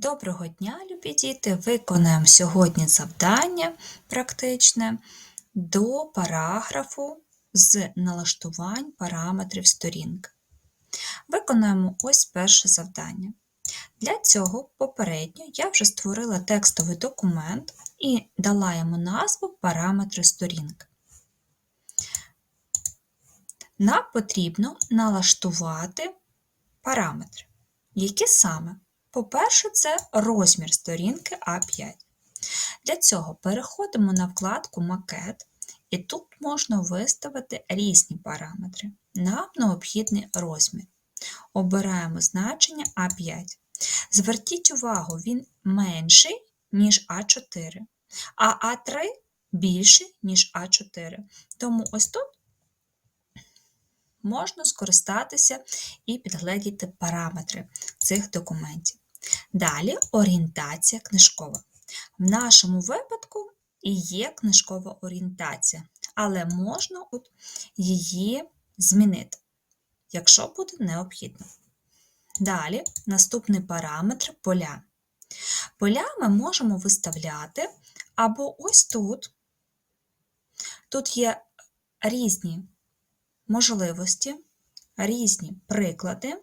Доброго дня, любі діти! Виконаємо сьогодні завдання практичне до параграфу з налаштувань параметрів сторінки. Виконаємо ось перше завдання. Для цього попередньо я вже створила текстовий документ і дала йому назву параметри сторінки. Нам потрібно налаштувати параметри. Які саме? По-перше, це розмір сторінки А5. Для цього переходимо на вкладку Макет, і тут можна виставити різні параметри. Нам необхідний розмір. Обираємо значення А5. Зверніть увагу, він менший, ніж А4, а А3 більший, ніж А4. Тому ось тут можна скористатися і підгледіти параметри цих документів. Далі орієнтація книжкова. В нашому випадку і є книжкова орієнтація, але можна от її змінити, якщо буде необхідно. Далі наступний параметр поля. Поля ми можемо виставляти або ось тут. Тут є різні можливості, різні приклади.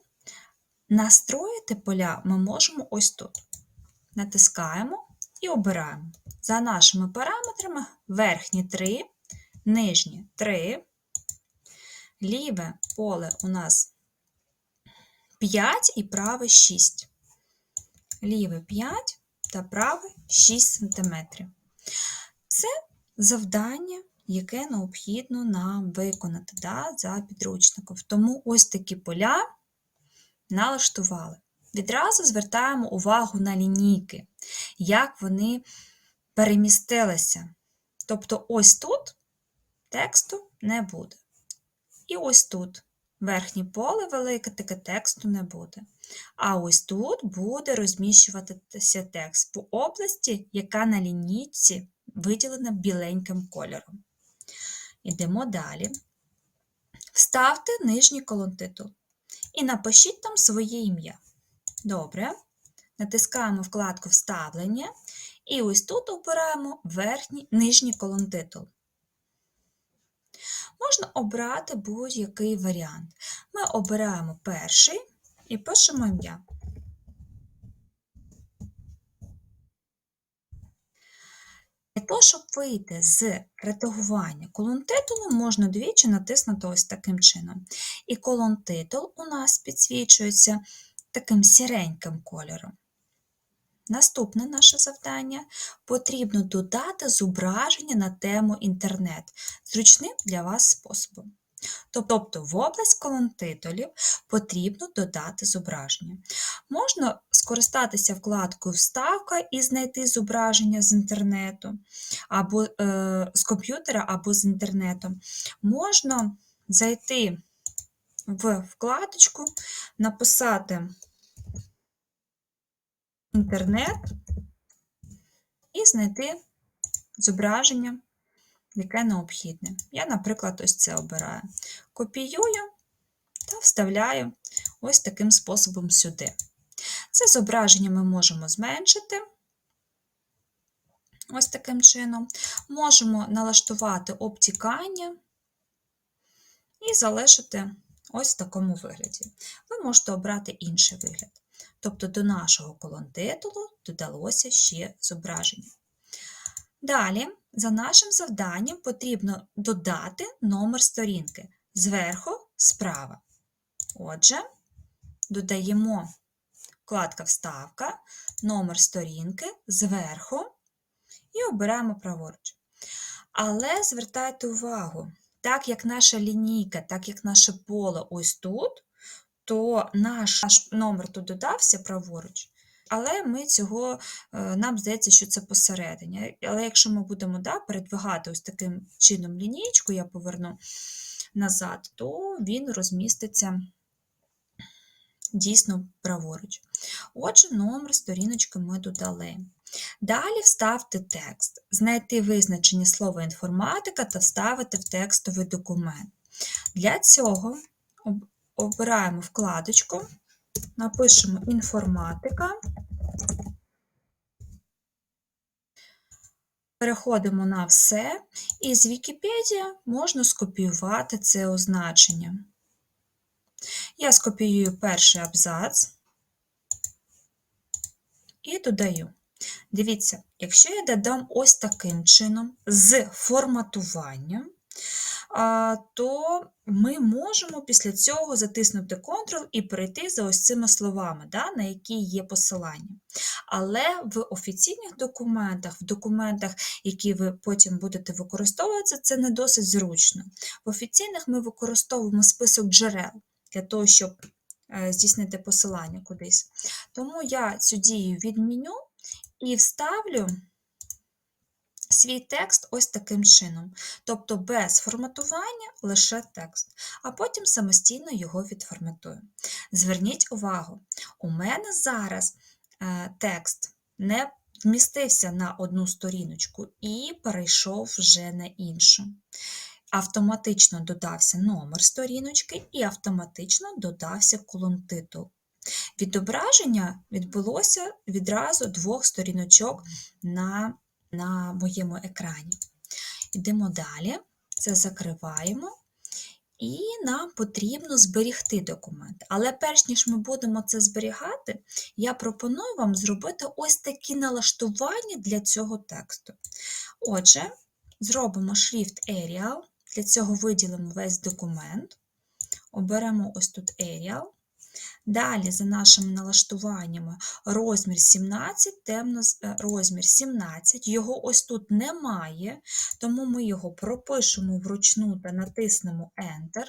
Настроїти поля ми можемо ось тут. Натискаємо і обираємо. За нашими параметрами верхні 3, нижні 3, ліве поле у нас 5 і праве 6. Ліве 5 та праве 6 см. Це завдання, яке необхідно нам виконати да, за підручником. Тому ось такі поля налаштували. Відразу звертаємо увагу на лінійки, як вони перемістилися. Тобто, ось тут тексту не буде. І ось тут верхнє поле велике, таке тексту не буде. А ось тут буде розміщуватися текст по області, яка на лінійці виділена біленьким кольором. Ідемо далі. Вставте нижній колонтитул і напишіть там своє ім'я. Добре. Натискаємо вкладку Вставлення, і ось тут обираємо верхній нижній колонтитул. Можна обрати будь-який варіант. Ми обираємо перший і пишемо ім'я. Того, щоб вийти з редагування колон титулу, можна двічі натиснути ось таким чином. І колон титул у нас підсвічується таким сіреньким кольором. Наступне наше завдання потрібно додати зображення на тему інтернет зручним для вас способом. Тобто в область колон титулів потрібно додати зображення. Можна скористатися вкладкою Вставка і знайти зображення з інтернету, або е, з комп'ютера, або з інтернету. Можна зайти в вкладочку, написати інтернет і знайти зображення яке необхідне. Я, наприклад, ось це обираю. Копіюю та вставляю ось таким способом сюди. Це зображення ми можемо зменшити. Ось таким чином. Можемо налаштувати обтікання і залишити ось в такому вигляді. Ви можете обрати інший вигляд. Тобто до нашого колон титулу додалося ще зображення. Далі, за нашим завданням, потрібно додати номер сторінки зверху справа. Отже, додаємо вкладка Вставка, номер сторінки зверху і обираємо праворуч. Але звертайте увагу, так як наша лінійка, так як наше поле ось тут, то наш номер тут додався праворуч. Але ми цього, е, нам здається, що це посередині. Але якщо ми будемо да, передвигати ось таким чином лінійку, я поверну назад, то він розміститься дійсно праворуч. Отже, номер сторіночки ми додали. Далі вставте текст, знайти визначення слова інформатика та вставити в текстовий документ. Для цього обираємо вкладочку, напишемо інформатика. Переходимо на все, і з Вікіпедії можна скопіювати це означення. Я скопіюю перший абзац і додаю. Дивіться, якщо я додам ось таким чином з форматуванням, то ми можемо після цього затиснути Ctrl і перейти за ось цими словами, да, на які є посилання. Але в офіційних документах, в документах, які ви потім будете використовувати, це не досить зручно. В офіційних ми використовуємо список джерел для того, щоб е, здійснити посилання кудись. Тому я цю дію відміню і вставлю свій текст ось таким чином. Тобто без форматування лише текст, а потім самостійно його відформатую. Зверніть увагу, у мене зараз е, текст не вмістився на одну сторіночку і перейшов вже на іншу. Автоматично додався номер сторіночки і автоматично додався колон титул. Відображення відбулося відразу двох сторіночок на, на моєму екрані. Йдемо далі, це закриваємо. І нам потрібно зберігти документ. Але перш ніж ми будемо це зберігати, я пропоную вам зробити ось такі налаштування для цього тексту. Отже, зробимо шрифт Arial, для цього виділимо весь документ, оберемо ось тут Arial. Далі, за нашими налаштуваннями, розмір 17, темно е, розмір 17, його ось тут немає, тому ми його пропишемо вручну та натиснемо Enter.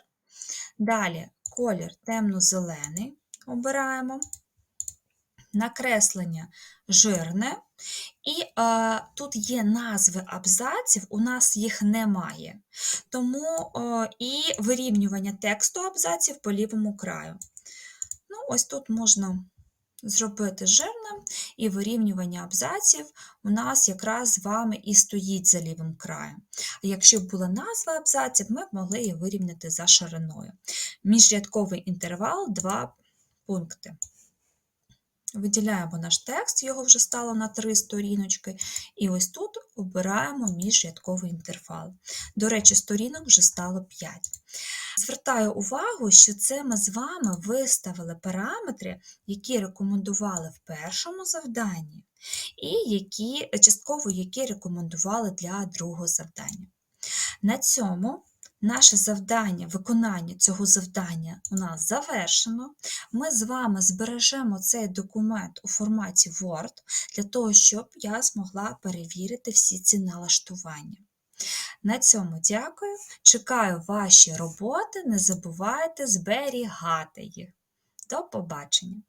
Далі колір темно-зелений обираємо, накреслення жирне. І е, тут є назви абзаців, у нас їх немає. Тому е, і вирівнювання тексту абзаців по лівому краю. Ну, ось тут можна зробити жирним, і вирівнювання абзаців у нас якраз з вами і стоїть за лівим краєм. Якщо б була назва абзаців, ми б могли її вирівняти за шириною. Міжрядковий інтервал 2 пункти. Виділяємо наш текст, його вже стало на три сторіночки, і ось тут обираємо міжрядковий інтервал. До речі, сторінок вже стало 5. Звертаю увагу, що це ми з вами виставили параметри, які рекомендували в першому завданні, і які, частково які рекомендували для другого завдання. На цьому Наше завдання, виконання цього завдання у нас завершено. Ми з вами збережемо цей документ у форматі Word для того, щоб я змогла перевірити всі ці налаштування. На цьому дякую. Чекаю ваші роботи, не забувайте зберігати їх. До побачення!